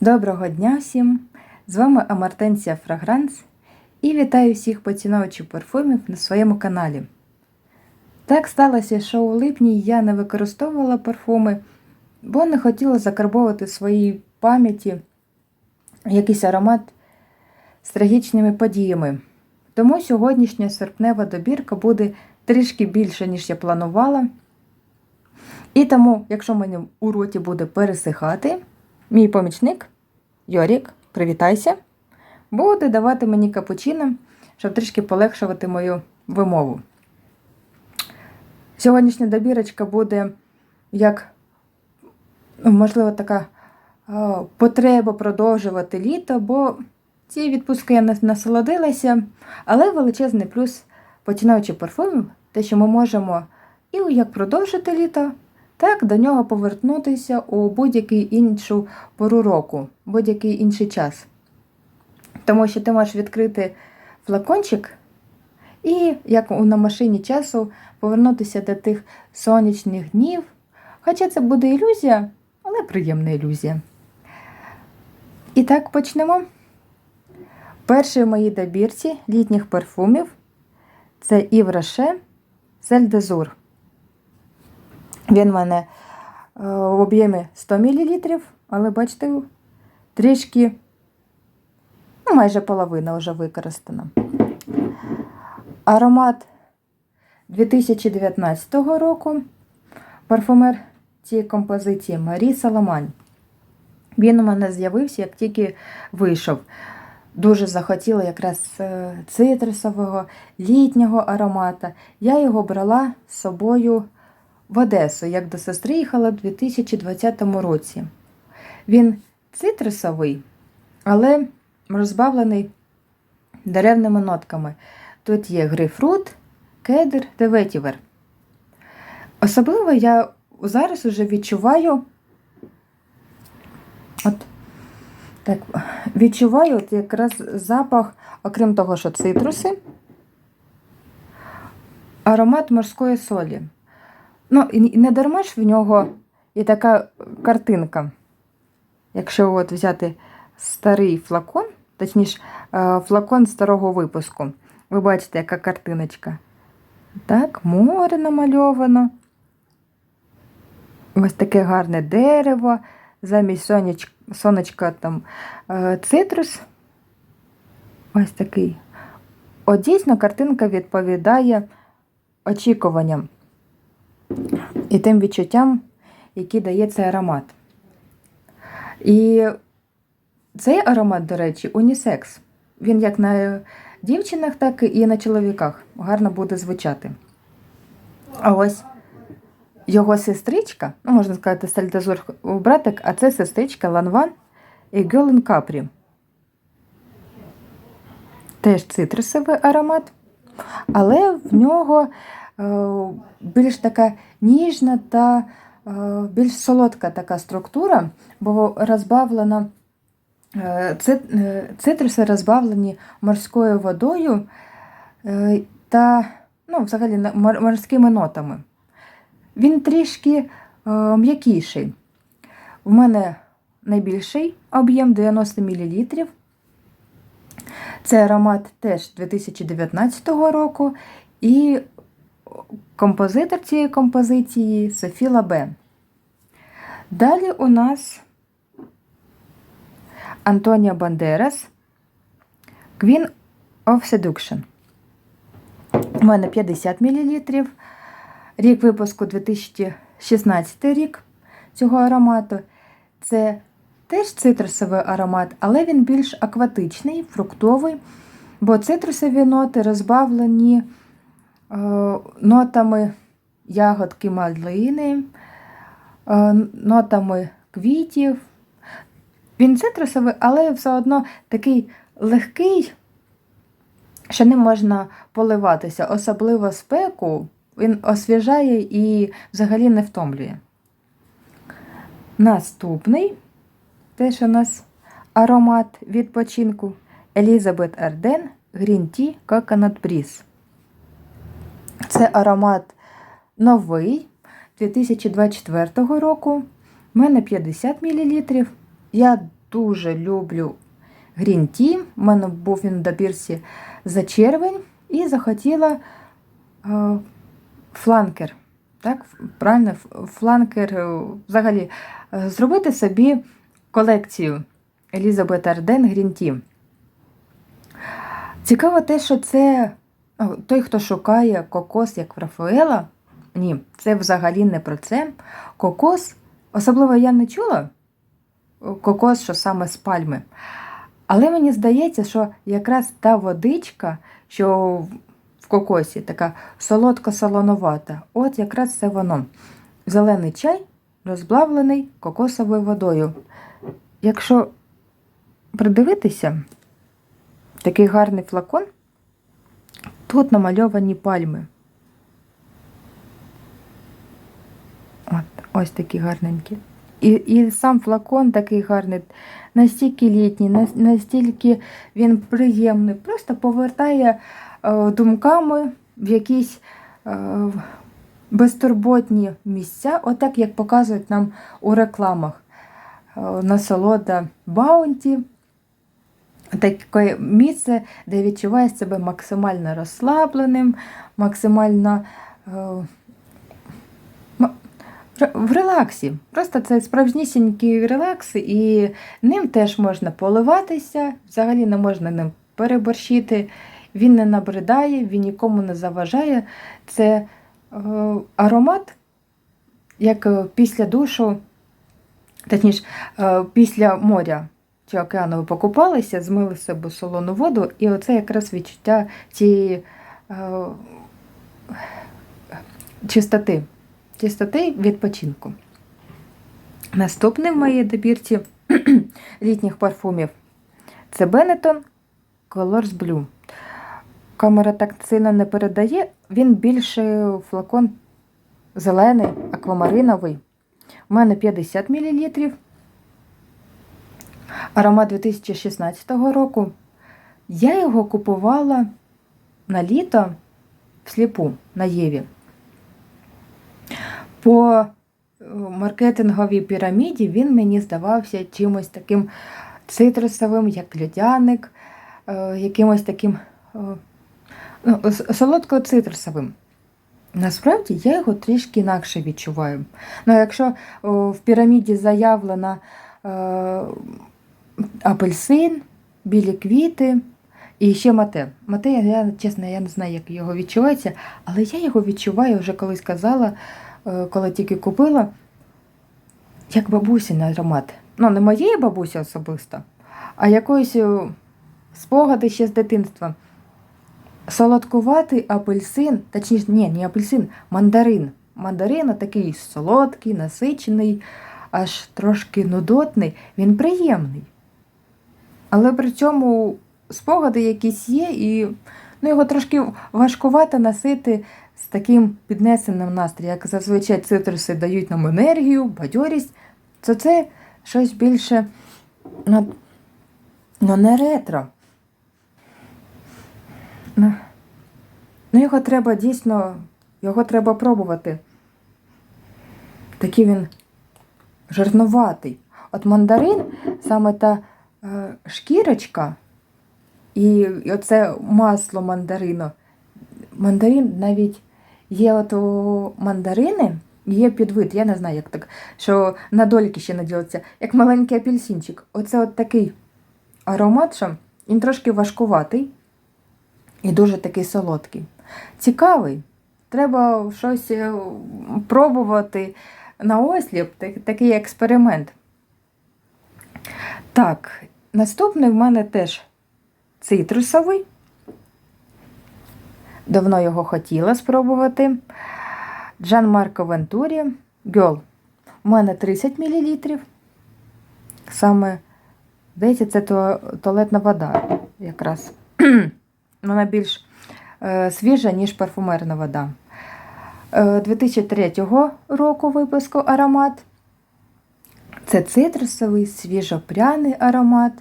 Доброго дня всім! З вами Амартенція Фрагранс і вітаю всіх поціновувачів парфумів на своєму каналі. Так сталося, що у липні я не використовувала парфуми, бо не хотіла закарбовувати своїй пам'яті якийсь аромат з трагічними подіями. Тому сьогоднішня серпнева добірка буде трішки більше, ніж я планувала. І тому, якщо мені у роті буде пересихати, мій помічник Йорік, привітайся, буде давати мені капучино, щоб трішки полегшувати мою вимову. Сьогоднішня добірочка буде як, ну, можливо, така потреба продовжувати літо, бо ці відпустки я насолодилася, але величезний плюс починаючи парфумів, те, що ми можемо і як продовжити літо, так до нього повернутися у будь-який іншу пору року, будь-який інший час. Тому що ти можеш відкрити флакончик і, як на машині часу, повернутися до тих сонячних днів. Хоча це буде ілюзія, але приємна ілюзія. І так почнемо. Перший в моїй добірці літніх парфумів це Ів Роше Сель Дезур. Він в мене е, в об'ємі 100 мл, але бачите, трішки, ну, майже половина вже використана. Аромат 2019 року. Парфумер цієї композиції Марі Соломань. Він у мене з'явився, як тільки вийшов. Дуже захотіла якраз е, цитрусового літнього аромата. Я його брала з собою в Одесу, як до сестри їхала у 2020 році. Він цитрусовий, але розбавлений деревними нотками. Тут є грейпфрут, кедр та ветівер. Особливо я зараз уже відчуваю. От так, відчуваю от якраз запах, окрім того, що цитруси, аромат морської солі. Ну, і не дарма ж в нього є така картинка. Якщо от взяти старий флакон, точніше, флакон старого випуску, ви бачите, яка картиночка. Так, море намальовано. Ось таке гарне дерево, замість сонечка, сонечка там цитрус. Ось такий. От дійсно картинка відповідає очікуванням і тим відчуттям, які дає цей аромат. І цей аромат, до речі, унісекс. Він як на дівчинах, так і на чоловіках гарно буде звучати. А ось його сестричка, ну, можна сказати, Сальдазур братик, а це сестричка Ланван і Гьолен Капрі. Теж цитрусовий аромат, але в нього Е, більш така ніжна та е, більш солодка така структура, бо розбавлена е, цитруси розбавлені морською водою та ну, взагалі морськими нотами. Він трішки м'якіший. У мене найбільший об'єм 90 мл. Це аромат теж 2019 року. І композитор цієї композиції Софіла Б. Далі у нас Антоніо Бандерас Queen of Seduction. У мене 50 мл. Рік випуску 2016 рік цього аромату. Це теж цитрусовий аромат, але він більш акватичний, фруктовий, бо цитрусові ноти розбавлені Е, нотами ягодки малини, е, нотами квітів. Він цитрусовий, але все одно такий легкий, що не можна поливатися, особливо спеку, він освіжає і взагалі не втомлює. Наступний теж у нас аромат відпочинку Елізабет Арден Green Tea Coconut Breeze. Це аромат новий 2024 року. У мене 50 мл. Я дуже люблю Green Tea. У мене був він в добірці за червень і захотіла е, фланкер. Так, правильно, фланкер е, взагалі е, зробити собі колекцію Елізабет Арден Tea. Цікаво те, що це той, хто шукає кокос як в Рафаела. Ні, це взагалі не про це. Кокос, особливо я не чула кокос, що саме з пальми. Але мені здається, що якраз та водичка, що в- кокосі, така солодко-солоновата, от якраз це воно. Зелений чай, розплавлений кокосовою водою. Якщо придивитися, такий гарний флакон, тут намальовані пальми. От, ось такі гарненькі. І, і сам флакон такий гарний, настільки літній, настільки він приємний, просто повертає е, думками в якісь е, безтурботні місця, отак як показують нам у рекламах. Е, насолода Баунті. Таке місце, де відчуваєш себе максимально розслабленим, максимально е, в релаксі. Просто це справжнісінький релакс, і ним теж можна поливатися, взагалі не можна ним переборщити. Він не набридає, він нікому не заважає. Це е, аромат, як е, після душу, точніше, е, після моря чи океану ви покупалися, змили з себе солону воду, і оце якраз відчуття цієї е, чистоти, чистоти відпочинку. Наступний в моїй добірці літніх парфумів це Benetton Colors Blue. Камера так сильно не передає, він більше флакон зелений, аквамариновий. У мене 50 мл. Аромат 2016 року. Я його купувала на літо всліпу на Єві. По е, маркетинговій піраміді він мені здавався чимось таким цитрусовим, як льодяник, е, якимось таким е, ну, солодко-цитрусовим. Насправді я його трішки інакше відчуваю. Ну, якщо в піраміді заявлено апельсин, білі квіти і ще мате. Мате, я чесно, я не знаю, як його відчувається, але я його відчуваю, вже колись казала, коли тільки купила, як бабусін аромат. Ну, не моєї бабусі особисто, а якоїсь е, спогади ще з дитинства. Солодкуватий апельсин, точніше, ні, не апельсин, мандарин. Мандарин такий солодкий, насичений, аж трошки нудотний, він приємний. Але при цьому спогади якісь є, і ну, його трошки важкувато носити таким піднесеним настроєм, як зазвичай цитруси дають нам енергію, бадьорість, то це щось більше ну, ну не ретро. Ну, його треба дійсно, його треба пробувати. Такий він жирнуватий. От мандарин, саме та е, шкірочка і оце масло мандарину. Мандарин навіть є от у мандарини, є підвид, я не знаю, як так, що на дольки ще не ділиться, як маленький апельсинчик. Оце от такий аромат, що він трошки важкуватий і дуже такий солодкий. Цікавий. Треба щось е, пробувати на осліп, такий експеримент. Так, наступний в мене теж цитрусовий. Давно його хотіла спробувати. Джан Марко Вентурі Girl. У мене 30 мл. Саме, здається, це туалетна вода якраз. Вона більш е, свіжа, ніж парфумерна вода. Е, 2003 року випуску аромат. Це цитрусовий, свіжопряний аромат.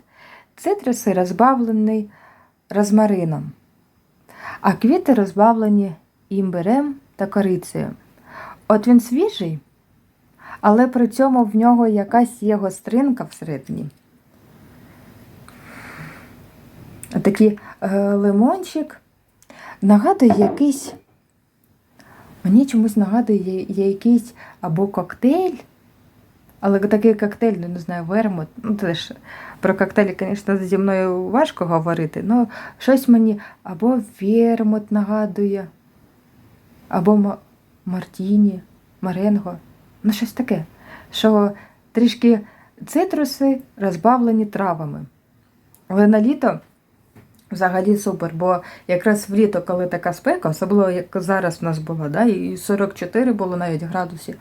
Цитруси розбавлений розмарином, а квіти розбавлені імбирем та корицею. От він свіжий, але при цьому в нього якась є гостринка всередині. Такий е, лимончик нагадує якийсь. Мені чомусь нагадує є, якийсь або коктейль, але такий коктейль, ну не знаю, вермут. Ну, теж про коктейлі, звісно, зі мною важко говорити, але щось мені або вермут нагадує, або ма- мартіні, маренго. Ну, щось таке. Що трішки цитруси розбавлені травами. Але на літо взагалі супер, бо якраз в літо, коли така спека, особливо як зараз в нас було, да, і 44 було навіть градусів,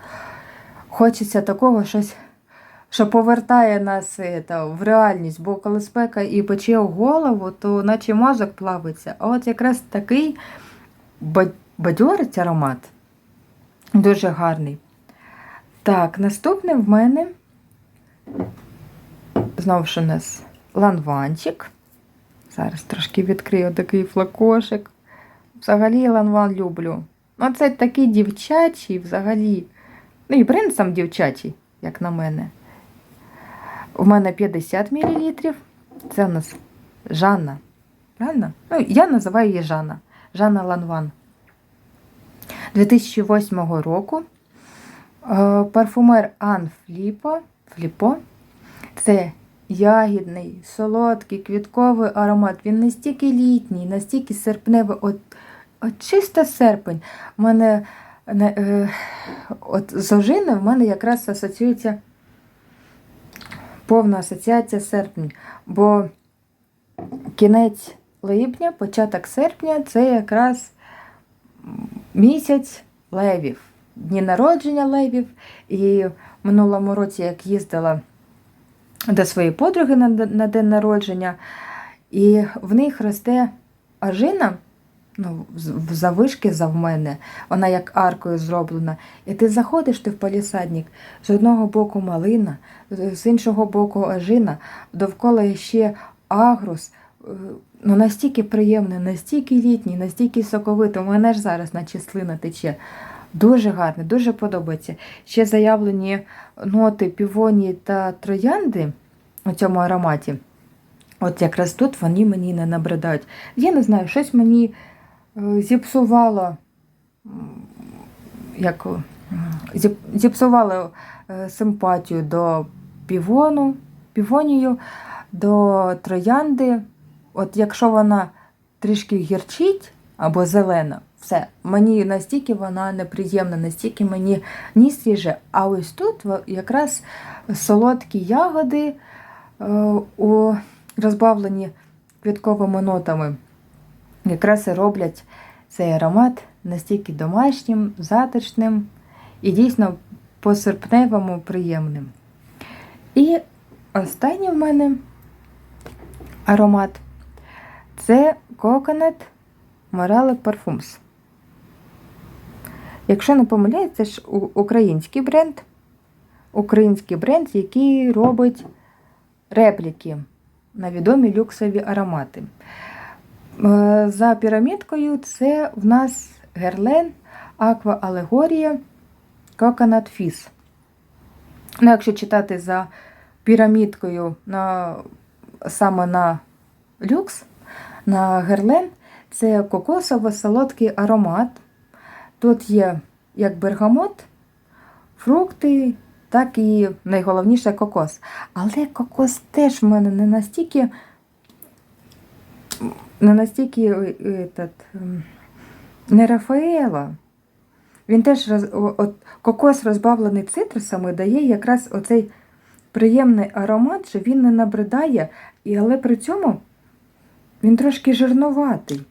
хочеться такого щось, що повертає нас е, в реальність, бо коли спека і пече голову, то наче мозок плавиться. А от якраз такий бадьорить аромат, дуже гарний. Так, наступне в мене знову ж у нас ланванчик. Зараз трошки відкрию такий флакошик. Взагалі ланван люблю. Ну, це такий дівчачий взагалі. Ну і бренд дівчачий, як на мене. У мене 50 мл. Це у нас Жанна. Правильно? Ну, я називаю її Жанна. Жанна Ланван. 2008 року. Е, Парфумер Ан Фліпо. Фліпо. Це ягідний, солодкий, квітковий аромат. Він настільки літній, настільки серпневий. От, от чисто серпень. У мене е, от з ожини в мене якраз асоціюється повна асоціація серпень. Бо кінець липня, початок серпня це якраз місяць левів, дні народження левів. І в минулому році, як їздила до своєї подруги на, день народження, і в них росте ажина, ну, завишки за в мене, вона як аркою зроблена. І ти заходиш ти в палісадник, з одного боку малина, з іншого боку ажина, довкола ще агрус. Е, Ну, настільки приємний, настільки літній, настільки соковитий. У мене ж зараз наче слина тече. Дуже гарний, дуже подобається. Ще заявлені ноти півонії та троянди у цьому ароматі. От якраз тут вони мені не набридають. Я не знаю, щось мені е, зіпсувало, м, як, м, зіп, зіпсувало е, симпатію до півону, півонію, до троянди. От якщо вона трішки гірчить або зелена, все, мені настільки вона неприємна, настільки мені ні свіже. А ось тут якраз солодкі ягоди е, у розбавлені квітковими нотами якраз і роблять цей аромат настільки домашнім, затишним і дійсно по-серпневому приємним. І останній в мене аромат це Coconut Moralic Parfums. Якщо не помиляюсь, це ж український бренд. Український бренд, який робить репліки на відомі люксові аромати. Е, За пірамідкою це в нас Герлен Аква Алегорія Coconut Fizz. Ну, якщо читати за пірамідкою на, саме на люкс, на Герлен, це кокосово-солодкий аромат. Тут є як бергамот, фрукти, так і найголовніше кокос. Але кокос теж в мене не настільки не настільки е, этот, ем, не Рафаела. Він теж роз, от, кокос розбавлений цитрусами дає якраз оцей приємний аромат, що він не набридає, але при цьому він трошки жирнуватий.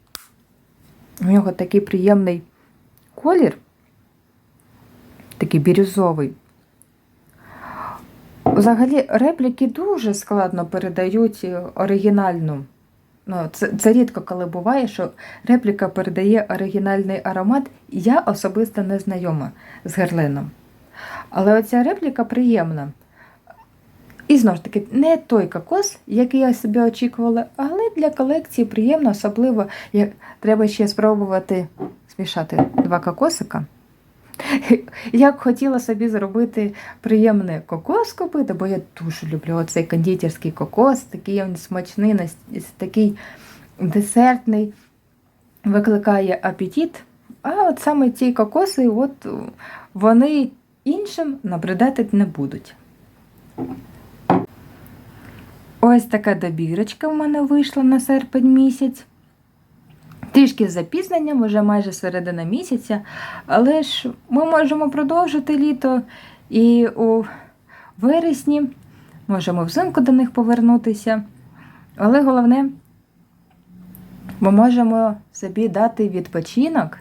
У нього такий приємний колір, такий бірюзовий. Взагалі, репліки дуже складно передають е, оригінальну. Ну, це, це рідко коли буває, що репліка передає оригінальний аромат. Я особисто не знайома з Герленом. Але оця репліка приємна. І знову ж таки, не той кокос, який я собі очікувала, але для колекції приємно, особливо як треба ще спробувати змішати два кокосика. Я б хотіла собі зробити приємне кокос купити, бо я дуже люблю оцей кондитерський кокос, такий він смачний, такий десертний, викликає апетит. А от саме ці кокоси, от вони іншим набридати не будуть. Ось така добірочка в мене вийшла на серпень місяць. Трішки з запізненням, вже майже середина місяця, але ж ми можемо продовжити літо і у вересні можемо взимку до них повернутися. Але головне, ми можемо собі дати відпочинок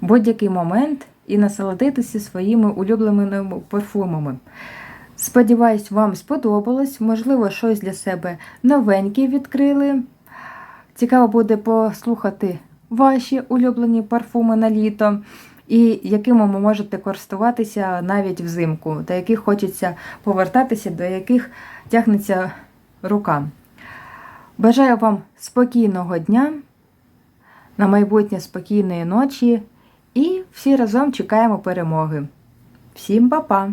в будь-який момент і насолодитися своїми улюбленими парфумами. Сподіваюсь, вам сподобалось, можливо, щось для себе новеньке відкрили. Цікаво буде послухати ваші улюблені парфуми на літо, і якими ви можете користуватися навіть взимку, до яких хочеться повертатися, до яких тягнеться рука. Бажаю вам спокійного дня, на майбутнє спокійної ночі і всі разом чекаємо перемоги. Всім па-па!